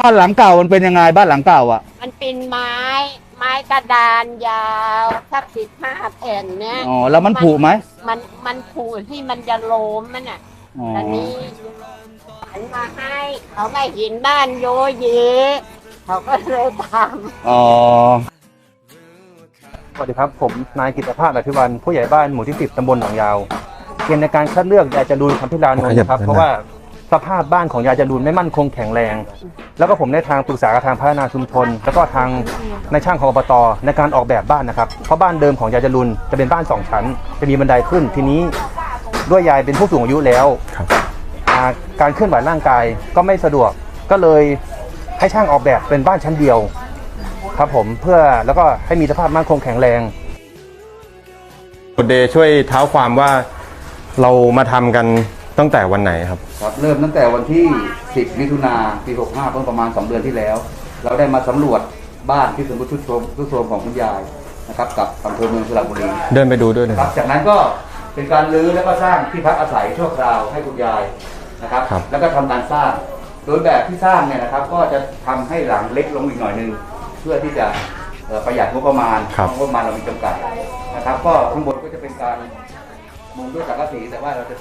บ้านหลังเก่ามันเป็นยังไงบ้านหลังเก่าอะ มันเป็นไม้ ไม้กระดานยาวสักสิบห้าแผ่นเนี่ยอ๋อแล้วมันผุไหมมันมันผูที่มันจะโลมมันอะอ๋อตอนนี้หันมาให้เขาไม่เห็นบ้านโยเยเขาก็เลยทอ๋อสวัสดีครับ ผมนายกิตภาพอภิวันผู้ใหญ่บ้านหมู่ที่ 10 ตำบลหนองยาว เกณฑ์ในการคัดเลือกยายจรูนคำพิลานนท์นะครับ เพราะว่า สภาพบ้านของยายจรูนไม่มั่นคงแข็งแรง แล้วก็ผมได้ทางปรึกษากับทางพัฒนาชุมชน แล้วก็ทางในช่างของอบตในการออกแบบบ้านนะครับ เพราะบ้านเดิมของยายจรูนจะเป็นบ้านสองชั้น จะมีบันไดขึ้น ทีนี้ด้วยยายเป็นผู้สูงอายุแล้วอ่าการเคลื่อนไหวร่างกายก็ไม่สะดวก ก็เลยให้ช่างออกแบบเป็นบ้านชั้นเดียว ครับผมเพื่อแล้วก็ให้มีสภาพมั่นคงแข็งแรง คุณเดย์ช่วยเท้าความว่าเรามาทำกัน ตั้งแต่วันไหนครับ ครับเริ่มตั้งแต่วันที่ 10 มิถุนาปี 65เมื่อประมาณ 2 เดือนที่แล้ว เราได้มาสำรวจบ้านที่สมบูรณ์ชุดโทรมชุดโทรมของคุณยายนะครับกับอำเภอเมืองสระบุรีเดินไปดูด้วยหน่อยคครัรับ บ จากนั้นก็เป็นการรื้อแล้วก็สร้างที่พักอาศัยชั่วคราวให้คุณยายนะครับ ครับ แล้วก็ทำการสร้าง โดยแบบที่สร้างเนี่ยนะครับ ก็จะทำให้หลังเล็กลงอีกหน่อยหนึงเพื่อที่จะเอ่อประหยัดงบประมาณครับ เพราะงบประมาณเรามีจำกัดนะครับ ก็ข้างบนก็จะเป็นการมุงด้วยสังกะสีแต่ว่าเราจะ